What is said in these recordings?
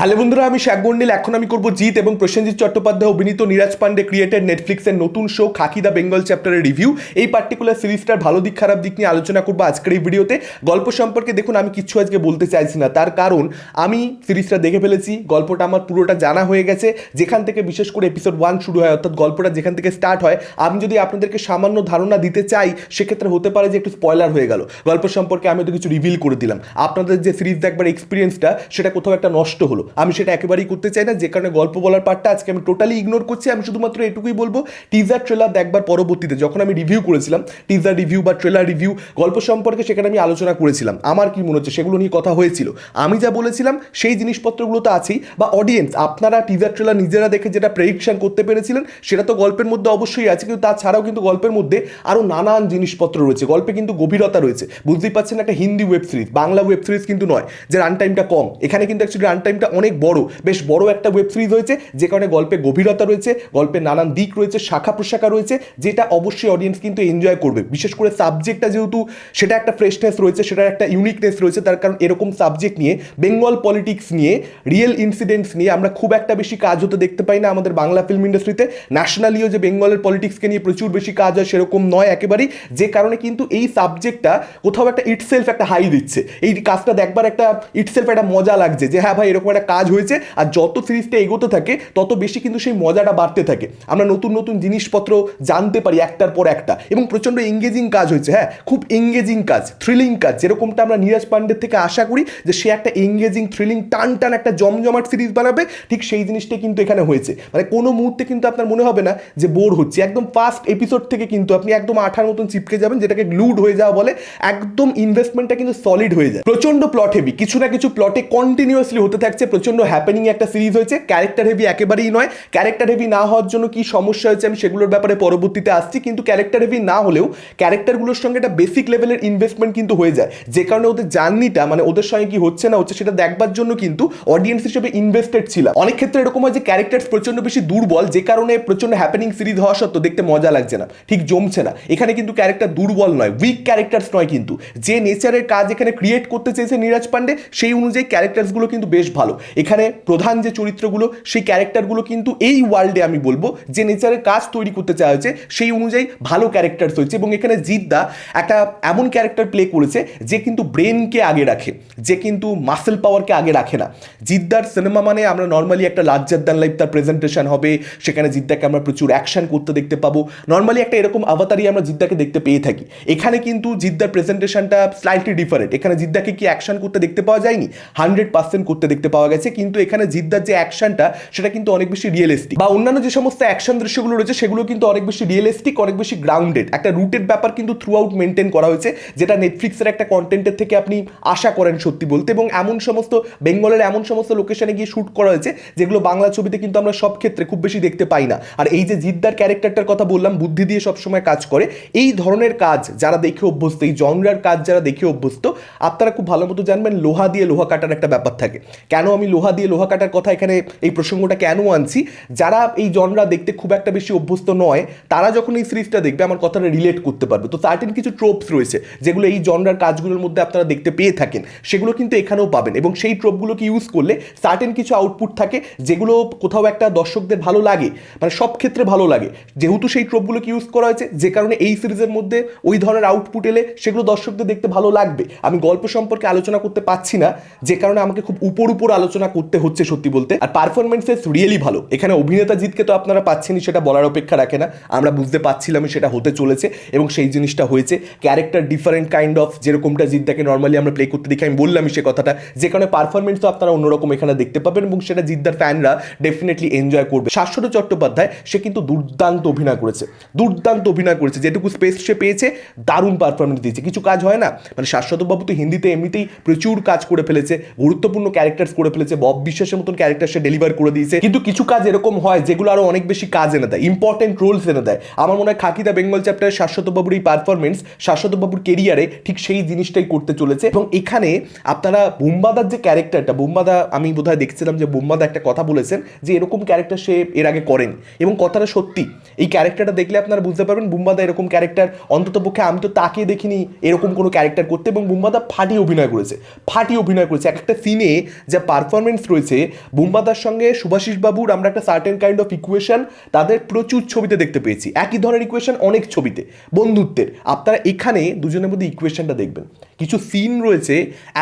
Hello বন্ধুরা, আমি শেখ গন্ডিল। এখন আমি করব জিৎ এবং প্রসেনজিৎ চট্টোপাধ্যায় অভিনীত নীরাজ পান্ডে ক্রিয়েটেড নেটফ্লিক্সের নতুন শো খাকি দ্য বেঙ্গল চ্যাপ্টারের রিভিউ এই পার্টিকুলার সিরিজটার ভালো দিক, খারাপ দিক নিয়ে আলোচনা করব আজকের এই ভিডিওতে গল্প সম্পর্কে দেখুন, আমি কিচ্ছু আজকে বলতে চাইছি না। তার কারণ, আমি সিরিজটা দেখে ফেলেছি, গল্পটা আমার পুরোটা জানা হয়ে গেছে। যেখান থেকে বিশেষ করে এপিসোড ওয়ান শুরু হয়, অর্থাৎ গল্পটা যেখান থেকে স্টার্ট হয়, আমি যদি আপনাদেরকে সামান্য ধারণা দিতে চাই, সেক্ষেত্রে হতে পারে যে একটু স্পয়লার হয়ে গেল। গল্প সম্পর্কে আমি তো কিছু রিভিল করে দিলাম। আপনাদের যে সিরিজ দেখবার এক্সপিরিয়েন্সটা সেটা কোথাও একটা নষ্ট হলো। আমি সেটা একেবারেই করতে চাই না, যে কারণে গল্প বলার পার্টটা আজকে আমি টোটালি ইগনোর করছি। আমি শুধুমাত্র এটুকুই বলব টিজার ট্রেলার দেখবার পরবর্তীতে যখন আমি রিভিউ করেছিলাম টিজার রিভিউ বা ট্রেলার রিভিউ গল্প সম্পর্কে সেখানে আমি আলোচনা করেছিলাম। আমার কি মনে হচ্ছে সেগুলো নিয়ে কথা হয়েছিল। আমি যা বলেছিলাম, সেই জিনিসপত্রগুলো তো আছেই। বা অডিয়েন্স আপনারা টিজার ট্রেলার নিজেরা দেখে যেটা প্রেডিকশন করতে পেরেছিলেন, সেটা তো গল্পের মধ্যে অবশ্যই আছে। কিন্তু তাছাড়াও কিন্তু গল্পের মধ্যে আরও নানান জিনিসপত্র রয়েছে। গল্পে কিন্তু গভীরতা রয়েছে। বুঝতেই পারছেন একটা Hindi web series Bangla web series কিন্তু নয়, যে রান টাইমটা কম। এখানে কিন্তু অ্যাকচুয়ালি রান টাইমটা অনেক বড়, বেশ বড় একটা ওয়েব সিরিজ হয়েছে যে কারণে গল্পে গভীরতা রয়েছে গল্পের নানান দিক রয়েছে, শাখা প্রশাখা রয়েছে, যেটা অবশ্যই অডিয়েন্স কিন্তু এনজয় করবে। বিশেষ করে সাবজেক্টটা যেহেতু সেটা একটা ফ্রেশনেস রয়েছে, সেটার একটা ইউনিকনেস রয়েছে, তার কারণ এরকম সাবজেক্ট নিয়ে বেঙ্গল পলিটিক্স নিয়ে রিয়েল ইনসিডেন্টস নিয়ে আমরা খুব একটা বেশি কাজ হতে দেখতে পাই না আমাদের বাংলা ফিল্ম ইন্ডাস্ট্রিতে ন্যাশনালিও যে বেঙ্গলের পলিটিক্সকে নিয়ে প্রচুর বেশি কাজ হয়, সেরকম নয় একেবারেই, যে কারণে কিন্তু এই সাবজেক্টটা কোথাও একটা ইটসেলফ একটা হাই দিচ্ছে। এই কাজটা দেখবার একটা ইটসেলফ একটা মজা লাগছে, যে হ্যাঁ ভাই, এরকম একটা কাজ হয়েছে আর যত সিরিজটা এগোতে থাকে, তত বেশি কিন্তু সেই মজাটা বাড়তে থাকে। আমরা নতুন নতুন জিনিসপত্র জানতে পারি একটার পর একটা এবং প্রচণ্ড এঙ্গেজিং কাজ হয়েছে হ্যাঁ খুব এঙ্গেজিং কাজ থ্রিলিং কাজ, যেরকমটা আমরা নীরাজ পান্ডের থেকে আশা করি যে সে একটা এঙ্গেজিং থ্রিলিং টান টান একটা জমজমাট সিরিজ বানাবে, ঠিক সেই জিনিসটাই কিন্তু এখানে হয়েছে। মানে কোনো মুহূর্তে কিন্তু আপনার মনে হবে না যে বোর হচ্ছে। একদম ফার্স্ট এপিসোড থেকে কিন্তু আপনি একদম আঠার মতন চিপকে যাবেন, যেটাকে গ্লুড হয়ে যাওয়া বলে একদম ইনভেস্টমেন্টটা কিন্তু সলিড হয়ে যায়। প্রচণ্ড প্লট হেভি কিছু না কিছু প্লটে কন্টিনিউয়াসলি হতে থাকছে প্রচণ্ড হ্যাপেনিং একটা সিরিজ হয়েছে। ক্যারেক্টার হেভি একেবারেই নয়। ক্যারেক্টার হেভি না হওয়ার জন্য কি সমস্যা হয়েছে আমি সেগুলোর ব্যাপারে পরবর্তীতে আসছি। কিন্তু ক্যারেক্টার হেভি না হলেও ক্যারেক্টারগুলোর সঙ্গে একটা বেসিক লেভেলের ইনভেস্টমেন্ট কিন্তু হয়ে যায়। যে কারণে ওদের জার্নিটা মানে ওদের সঙ্গে কি হচ্ছে না হচ্ছে সেটা দেখবার জন্য কিন্তু অডিয়েন্স হিসেবে ইনভেস্টেড ছিলাম। অনেক ক্ষেত্রে এরকম হয় যে ক্যারেক্টার প্রচণ্ড বেশি দুর্বল, যে কারণে প্রচণ্ড হ্যাপেনিং সিরিজ হওয়া সত্ত্বেও দেখতে মজা লাগছে না। ঠিক জমছে না। এখানে কিন্তু ক্যারেক্টার দুর্বল নয় উইক ক্যারেক্টার্স নয় কিন্তু। যে নেচারের কাজ এখানে ক্রিয়েট করতে চেয়েছে নীরাজ পান্ডে, সেই অনুযায়ী ক্যারেক্টার্সগুলো কিন্তু বেশ ভালো। এখানে প্রধান যে চরিত্রগুলো, সেই ক্যারেক্টারগুলো কিন্তু এই ওয়ার্ল্ডে আমি বলব, যে নেচারের কাজ তৈরি করতে চাওয়া হয়েছে সেই অনুযায়ী ভালো ক্যারেক্টার্স হয়েছে এবং এখানে জিদ্দা একটা এমন ক্যারেক্টার প্লে করেছে যে কিন্তু ব্রেনকে আগে রাখে, যে কিন্তু মাসেল পাওয়ারকে আগে রাখে না। জিদ্দার সিনেমা মানে আমরা নর্মালি একটা লার্জার দ্যান লাইফ, তার প্রেজেন্টেশন হবে, সেখানে জিদ্দাকে আমরা প্রচুর অ্যাকশন করতে দেখতে পাবো। নর্মালি একটা এরকম আভাতারই আমরা জিদ্দাকে দেখতে পেয়ে থাকি। এখানে কিন্তু জিদ্দার প্রেজেন্টেশনটা স্লাইটলি ডিফারেন্ট এখানে জিদ্দাকে কি অ্যাকশন করতে দেখতে পাওয়া যায়নি? হান্ড্রেড পার্সেন্ট করতে দেখতে পাওয়া গেছে। কিন্তু এখানে জিদ্দার যে অ্যাকশনটা, সেটা কিন্তু অনেক বেশি রিয়েলিস্টিক বা অন্যান্য যে সমস্ত অ্যাকশন দৃশ্যগুলো রয়েছে, সেগুলো কিন্তু অনেক বেশি রিয়েলিস্টিক অনেক বেশি গ্রাউন্ডেড একটা রুটের ব্যাপার কিন্তু থ্রু আউট মেনটেন করা হয়েছে, যেটা নেটফ্লিক্সের একটা কন্টেন্টের থেকে আপনি আশা করেন সত্যি বলতে। এবং এমন সমস্ত, বেঙ্গলের এমন সমস্ত লোকেশনে গিয়ে শ্যুট করা হয়েছে, যেগুলো বাংলা ছবিতে কিন্তু আমরা সব ক্ষেত্রে খুব বেশি দেখতে পাই না। আর এই যে জিদ্দার ক্যারেক্টারটার কথা বললাম, বুদ্ধি দিয়ে সবসময় কাজ করে, এই ধরনের কাজ যারা দেখে অভ্যস্ত, এই জনরার কাজ যারা দেখে অভ্যস্ত, আপনারা খুব ভালো মতো জানবেন, লোহা দিয়ে লোহা কাটার একটা ব্যাপার থাকে। কেন আমি লোহা দিয়ে লোহা কাটার কথা এখানে এই প্রসঙ্গটা কেন আনছি? যারা এই জনরা দেখতে খুব একটা বেশি অভ্যস্ত নয়, তারা যখন এই সিরিজটা দেখবে, আমার কথাটা রিলেট করতে পারবে। তো সার্টেন কিছু ট্রোপস রয়েছে, যেগুলো এই জনরার কাজগুলোর মধ্যে আপনারা দেখতে পেয়ে থাকেন, সেগুলো কিন্তু এখানেও পাবেন। এবং সেই ট্রোপগুলোকে ইউজ করলে সার্টেন কিছু আউটপুট থাকে, যেগুলো কোথাও একটা দর্শকদের ভালো লাগে মানে সব ক্ষেত্রে ভালো লাগে। যেহেতু সেই ট্রোপগুলোকে ইউজ করা হয়েছে, যে কারণে এই সিরিজের মধ্যে ওই ধরনের আউটপুট এলে সেগুলো দর্শকদের দেখতে ভালো লাগবে। আমি গল্প সম্পর্কে আলোচনা করতে পারছি না, যে কারণে আমাকে খুব উপর উপর আলোচনা করতে হচ্ছে সত্যি বলতে। আর পারফরমেন্সেস রিয়েলি ভালো। এখানে অভিনেতা জিতকে তো আপনারা পাচ্ছেনই, সেটা বলার অপেক্ষা রাখে না। আমরা বুঝতে পারছিলাম সেটা হতে চলেছে এবং সেই জিনিসটা হয়েছে। ক্যারেক্টার ডিফারেন্ট কাইন্ড অফ যেরকমটা জিদ্দাকে নর্মালি আমরা প্লে করতে দেখি, আমি বললামই সে কথাটা। যে কারণে পারফরমেন্স তো আপনারা অন্যরকম এখানে দেখতে পাবেন এবং সেটা জিদ্দার ফ্যানরা ডেফিনেটলি এনজয় করবে। শাশ্বত চট্টোপাধ্যায়, সে কিন্তু দুর্দান্ত অভিনয় করেছে। দুর্দান্ত অভিনয় করেছে। যেটুকু স্পেস সে পেয়েছে, দারুণ পারফরমেন্স দিয়েছে। কিছু কাজ হয় না? মানে শাশ্বতবাবু তো হিন্দিতে এমনিতেই প্রচুর কাজ করে ফেলেছে, গুরুত্বপূর্ণ ক্যারেক্টার করে ফেলেছে, বব বিশ্বাসের মতন ক্যারেক্টার সে ডেলিভার করে দিয়েছে। কিন্তু কিছু কাজ এরকম হয়, যেগুলো আরও অনেক বেশি কাজ এনে দেয় ইম্পর্টেন্ট রোলস এনে দেয়। আমার মনে হয় খাকিদা বেঙ্গল চ্যাপ্টারে শাশ্বতবাবুর এই পারফরমেন্স শাশ্বতবাবুর কেরিয়ারে ঠিক সেই জিনিসটাই করতে চলেছে। এবং এখানে আপনারা বুম্বাদার যে ক্যারেক্টারটা বুম্বাদা, আমি বোধহয় দেখছিলাম যে বুম্বাদা একটা কথা বলেছেন, যে এরকম ক্যারেক্টার সে এর আগে করেন। এবং কথাটা সত্যি, এই ক্যারেক্টারটা দেখলে আপনারা বুঝতে পারবেন, বুম্বাদা এরকম ক্যারেক্টার অন্তত পক্ষে আমি তো তাকে দেখিনি এরকম কোনো ক্যারেক্টার করতে, এবং বুম্বাদা ফাটিয়ে অভিনয় করেছে ফাটিয়ে অভিনয় করেছে। এক একটা সিনে যা পারফরমেন্স পারফরমেন্স রয়েছে। বুম্বাদার সঙ্গে সুভাষিস বাবুর আমরা একটা সার্টেন কাইন্ড অফ ইকুয়েশন তাদের প্রচুর ছবিতে দেখতে পেয়েছি। একই ধরনের ইকুয়েশন অনেক ছবিতে। বন্ধুত্বের। আপনারা এখানে দুজনের মধ্যে ইকুয়েশনটা দেখবেন। কিছু সিন রয়েছে,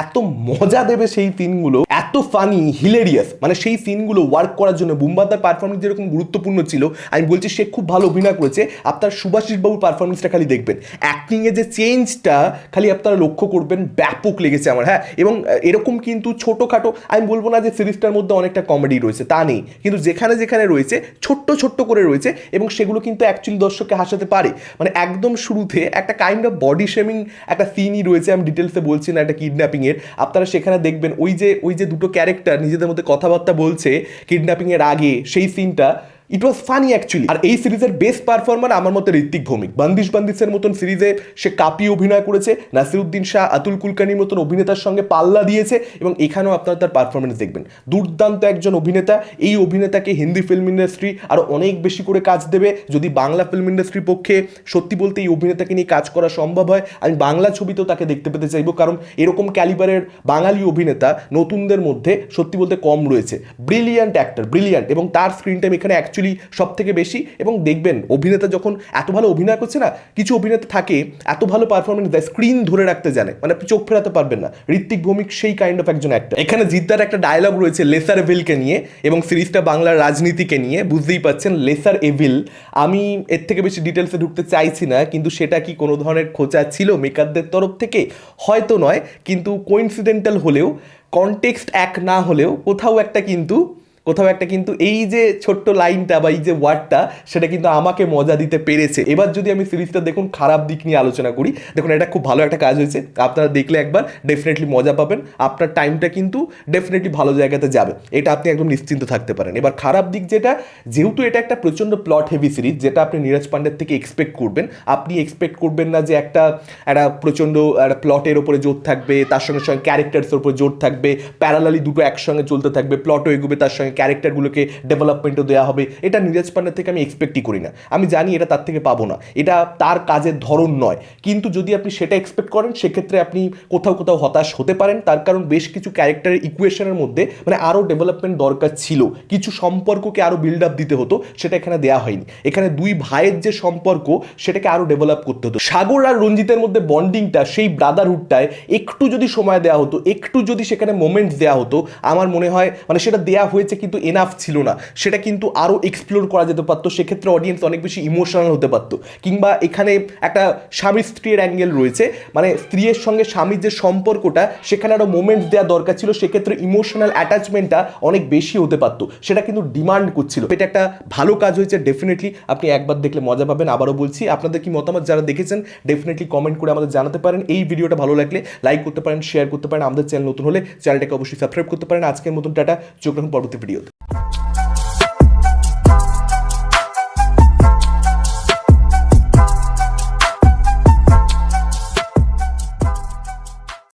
এত মজা দেবে সেই সিনগুলো এত ফানি হিলেরিয়াস মানে সেই সিনগুলো ওয়ার্ক করার জন্য বুম্বাদার পারফরমেন্স যেরকম গুরুত্বপূর্ণ ছিল, আমি বলছি সে খুব ভালো অভিনয় করেছে, আপনার সুভাষিস বাবুর পারফরমেন্সটা খালি দেখবেন। অ্যাক্টিংয়ে যে চেঞ্জটা খালি আপনারা লক্ষ্য করবেন, ব্যাপক লেগেছে আমার হ্যাঁ? এবং এরকম কিন্তু ছোটোখাটো, আমি বলব না যে সিরিজটার মধ্যে অনেকটা কমেডি রয়েছে, তা নেই। কিন্তু যেখানে যেখানে রয়েছে, ছোট্ট ছোট্ট করে রয়েছে এবং সেগুলো কিন্তু অ্যাকচুয়ালি দর্শককে হাসাতে পারে। মানে একদম শুরুতে একটা কাইন্ড অফ বডি শেমিং একটা সিনই রয়েছে, আমি ডিটেলসে বলছি না, একটা কিডন্যাপিংয়ের আপনারা সেখানে দেখবেন, ওই যে ওই যে দুটো ক্যারেক্টার নিজেদের মধ্যে কথাবার্তা বলছে কিডন্যাপিংয়ের আগে, সেই সিনটা ইট ওয়াজ ফানি অ্যাকচুয়ালি আর এই সিরিজের বেস্ট পারফর্মার আমার মতে ঋত্বিক ভৌমিক। বান্দিশ বান্দিশের মতন সিরিজে সে কাপিয়ে অভিনয় করেছে, নাসিরুদ্দিন শাহ, আতুল কুলকানির মতন অভিনেতার সঙ্গে পাল্লা দিয়েছে এবং এখানেও আপনারা তার পারফরমেন্স দেখবেন। দুর্দান্ত একজন অভিনেতা, এই অভিনেতাকে হিন্দি ফিল্ম ইন্ডাস্ট্রি আরও অনেক বেশি করে কাজ দেবে। যদি বাংলা ফিল্ম ইন্ডাস্ট্রির পক্ষে সত্যি বলতে এই অভিনেতাকে নিয়ে কাজ করা সম্ভব হয়, আমি বাংলা ছবিতেও তাকে দেখতে পেতে চাইব। কারণ এরকম ক্যালিবারের বাঙালি অভিনেতা নতুনদের মধ্যে সত্যি বলতে কম রয়েছে। ব্রিলিয়ান্ট অ্যাক্টর ব্রিলিয়ান্ট এবং তার স্ক্রিন টাইম এখানে অ্যাকচুয়ালি সব থেকে বেশি এবং দেখবেন অভিনেতা যখন এত ভালো অভিনয় করছে না, কিছু অভিনেতা থাকে এত ভালো পারফরমেন্স দেয় স্ক্রিন ধরে রাখতে জানে। মানে আপনি চোখ ফেরাতে পারবেন না। ঋত্বিক ভৌমিক সেই কাইন্ড অফ একজন অ্যাক্টর এখানে জিদ্দার একটা ডায়লগ রয়েছে লেসার এভিলকে নিয়ে এবং সিরিজটা বাংলার রাজনীতিকে নিয়ে। বুঝতেই পাচ্ছেন লেসার এভিল, আমি এর থেকে বেশি ডিটেলসে ঢুকতে চাইছি না, কিন্তু সেটা কি কোনো ধরনের খোঁচা ছিল মেকারদের তরফ থেকে? হয়তো নয়, কিন্তু কোইন্সিডেন্টাল হলেও কনটেক্সট এক না হলেও কোথাও একটা কিন্তু কোথাও একটা কিন্তু এই যে ছোট্ট লাইনটা বা এই যে ওয়ার্ডটা, সেটা কিন্তু আমাকে মজা দিতে পেরেছে। এবার যদি আমি সিরিজটা দেখুন, খারাপ দিক নিয়ে আলোচনা করি, দেখুন এটা খুব ভালো একটা কাজ হয়েছে। আপনারা দেখলে একবার ডেফিনেটলি মজা পাবেন। আপনার টাইমটা কিন্তু ডেফিনেটলি ভালো জায়গাতে যাবে। এটা আপনি একদম নিশ্চিন্ত থাকতে পারেন। এবার খারাপ দিক যেটা, যেহেতু এটা একটা প্রচণ্ড প্লট হেভি সিরিজ যেটা আপনি নীরজ পান্ডের থেকে এক্সপেক্ট করবেন, আপনি এক্সপেক্ট করবেন না যে একটা একটা প্রচণ্ড, একটা প্লটের ওপরে জোর থাকবে, তার সঙ্গে সঙ্গে ক্যারেক্টার্সের উপরে জোর থাকবে প্যারালালি দুটো একসঙ্গে চলতে থাকবে প্লটও এগোবে, তার সঙ্গে ক্যারেক্টারগুলোকে ডেভেলপমেন্টও দেওয়া হবে। এটা নীরজ পান্ডের থেকে আমি এক্সপেক্টই করি না। আমি জানি এটা তার থেকে পাবো না। এটা তার কাজের ধরন নয়। কিন্তু যদি আপনি সেটা এক্সপেক্ট করেন, সেক্ষেত্রে আপনি কোথাও কোথাও হতাশ হতে পারেন। তার কারণ বেশ কিছু ক্যারেক্টারের ইকুয়েশনের মধ্যে মানে আরও ডেভেলপমেন্ট দরকার ছিল। কিছু সম্পর্ককে আরও বিল্ড আপ দিতে হতো, সেটা এখানে দেওয়া হয়নি। এখানে দুই ভাইয়ের যে সম্পর্ক, সেটাকে আরও ডেভেলপ করতে হতো। সাগর আর রঞ্জিতের মধ্যে বন্ডিংটা সেই ব্রাদারহুডটায় একটু যদি সময় দেওয়া হতো, একটু যদি সেখানে মোমেন্টস দেওয়া হতো, আমার মনে হয় মানে সেটা দেওয়া হয়েছে কিন্তু এনাফ ছিল না। সেটা কিন্তু আরও এক্সপ্লোর করা যেতে পারতো, সেক্ষেত্রে অডিয়েন্স অনেক বেশি ইমোশনাল হতে পারতো। কিংবা এখানে একটা স্বামী স্ত্রীর অ্যাঙ্গেল রয়েছে মানে স্ত্রীর সঙ্গে স্বামীর যে সম্পর্কটা, সেখানে আরও মোমেন্টস দেওয়া দরকার ছিল, সেক্ষেত্রে ইমোশনাল অ্যাটাচমেন্টটা অনেক বেশি হতে পারতো। সেটা কিন্তু ডিমান্ড করছিল। এটা একটা ভালো কাজ হয়েছে ডেফিনেটলি আপনি একবার দেখলে মজা পাবেন। আবারও বলছি, আপনাদের কি মতামত যারা দেখেছেন ডেফিনেটলি কমেন্ট করে আমাদের জানাতে পারেন। এই ভিডিওটা ভালো লাগলে লাইক করতে পারেন শেয়ার করতে পারেন। আমাদের চ্যানেল নতুন হলে চ্যানেলটাকে অবশ্যই সাবস্ক্রাইব করতে পারেন। আজকের মতন টাটা। চোখ রাখুন, পরবর্তী ভিডিওতে